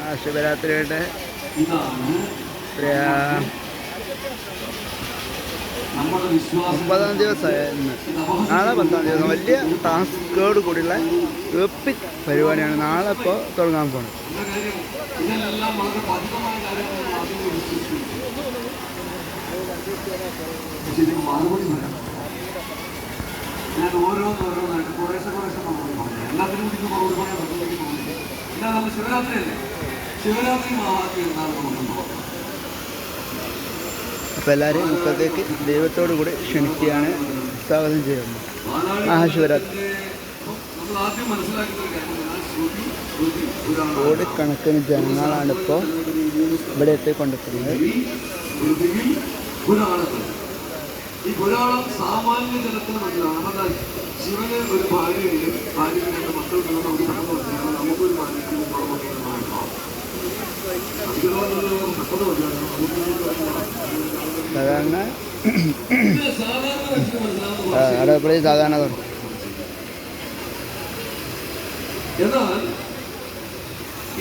ആ ശിവരാത്രിയുടെ ഒമ്പതാം ദിവസമായ ഇന്ന് നാളെ പത്താം ദിവസം. വലിയ ടാസ്കോട് കൂടിയുള്ള എപ്പിക് പരിപാടിയാണ് നാളെ ഇപ്പോൾ തുടങ്ങാൻ പോണത്. ഞാൻ ഓരോന്ന് ഓരോന്നായിട്ട് കുറേശ്ശെ കുറേശ്ശെ പറഞ്ഞു എല്ലാത്തിനും ഇതിന് കുറവ് പറയാൻ പറ്റുന്നില്ല എന്നാൽ നമ്മൾ ശിവരാത്രി അല്ലേ ശിവരാത്രി മഹാത്മ്യം എന്താണെന്ന് നമുക്ക് നോക്കാം അപ്പോൾ എല്ലാവരെയും മുക്കത്തേക്ക് ദൈവത്തോടു കൂടി ക്ഷണിക്കുകയാണ് സ്വാഗതം ചെയ്യുന്നത് മഹാശിവരാത്രി കോടിക്കണക്കിന് ജനങ്ങളാണ് ഇപ്പോൾ ഇവിടെ എത്തി കൊണ്ടെത്തുന്നത് ഈ സാമാന്യ ജനത്തിന് മനസ്സിലാണ് ശിവന് ഒരു ഭാര്യയുണ്ട്. ഭാര്യ മക്കൾക്കുള്ള നമുക്ക് സാധാരണ ഇത് സാധാരണ. എന്നാൽ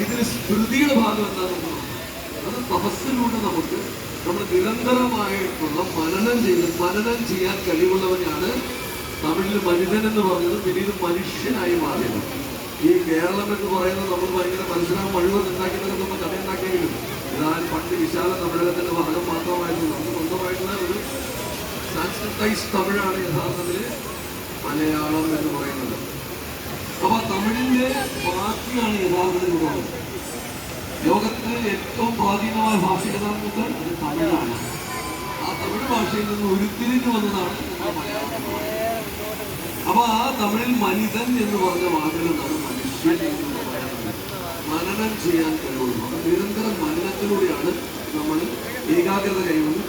ഇതിന് സ്മൃതിയുടെ ഭാഗം എന്താണെന്ന് അത് തപസ്സിലൂടെ നമുക്ക് നമ്മൾ നിരന്തരമായിട്ടുള്ള മനനം ചെയ്ത് മനനം ചെയ്യാൻ കഴിവുള്ളവനാണ് തമിഴിൽ മനിതൻ എന്ന് പറഞ്ഞത് പിന്നീട് മനുഷ്യനായി മാറിയത് ഈ കേരളം എന്ന് പറയുന്നത് നമ്മൾ ഭയങ്കര മനുഷ്യനാണ് മഴുവൻ ഉണ്ടാക്കി നടക്കുമ്പോൾ കഥ ഇതാണ് പണ്ട് വിശാല തമിഴകത്തിന്റെ ഭാഗം മാത്രമായിരുന്നു. നമുക്ക് സ്വന്തമായിട്ടുള്ള ഒരു സാൻസ്ക്രിറ്റൈസ് തമിഴാണ് യഥാർത്ഥത്തിൽ മലയാളം എന്ന് പറയുന്നത്. അപ്പൊ തമിഴിന്റെ ബാക്കിയാണ് യഥാർത്ഥത്തിൽ ഉള്ളത് ലോകത്തിലെ ഏറ്റവും പ്രാചീനമായ ഭാഷ ഏതാണെന്ന് അത് തമിഴാണ്. ആ തമിഴ് ഭാഷയിൽ നിന്ന് ഉരുത്തിരിഞ്ഞു വന്നതാണ് പറയുന്നത്. അപ്പൊ ആ തമിഴിൽ മനിതൻ എന്ന് പറഞ്ഞ വാക്കിൽ നമ്മൾ മനുഷ്യൻ എന്ന് പറയുന്നത്. മനനം ചെയ്യാൻ കഴിവുള്ളൂ. നിരന്തരം മനനത്തിലൂടെയാണ് നമ്മൾ ഏകാഗ്രത കൈവന്ന്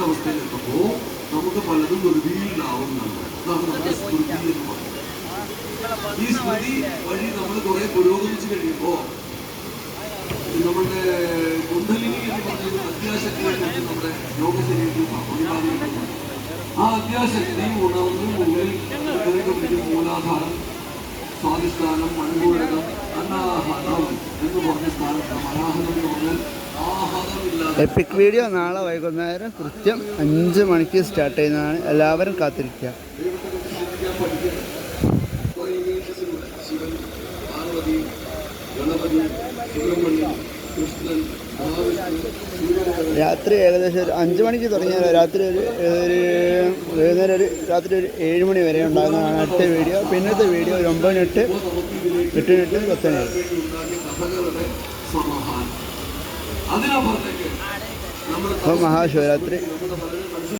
അവസ്ഥയിൽ എത്തുമ്പോൾ നമുക്ക് പലതും വെറുതെയിലാവുന്നതാണ് അതാണ് ഈ സ്മൃതി വഴി നമ്മൾ കുറെ പുരോഗമിച്ചു കഴിയുമ്പോ നമ്മുടെ കുണ്ടലിനി എന്ന് പറഞ്ഞൊരു അത്യാശക്തിയായിട്ട് നമ്മുടെ യോഗശരീരത്തിൽ ശരീരത്തിൽ ആ അത്യാശക്തി ഉണർന്ന് മുകളിൽ മൂലാധാരം സ്വാധിഷ്ഠാനം മൺകൂടകം അന്നാഹാരം എന്ന് പറഞ്ഞ സ്ഥാനത്ത് ആഹതമില്ലാതെ എപ്പിക് വീഡിയോ നാളെ വൈകുന്നേരം കൃത്യം അഞ്ച് മണിക്ക് സ്റ്റാർട്ട് ചെയ്യുന്നതാണ്. എല്ലാവരും കാത്തിരിക്കുക. രാത്രി ഏകദേശം ഒരു അഞ്ച് മണിക്ക് തുടങ്ങിയാൽ രാത്രി ഒരു ഒരു വൈകുന്നേരം ഒരു രാത്രി ഒരു ഏഴ് മണി വരെ ഉണ്ടാകുന്നതാണ് അടുത്ത വീഡിയോ പിന്നത്തെ വീഡിയോ ഒരു ഒമ്പതിനെട്ട് എട്ടിനെട്ട് എട്ടിന് അതിനപ്പുറത്തേക്ക് മഹാശിവരാത്രി.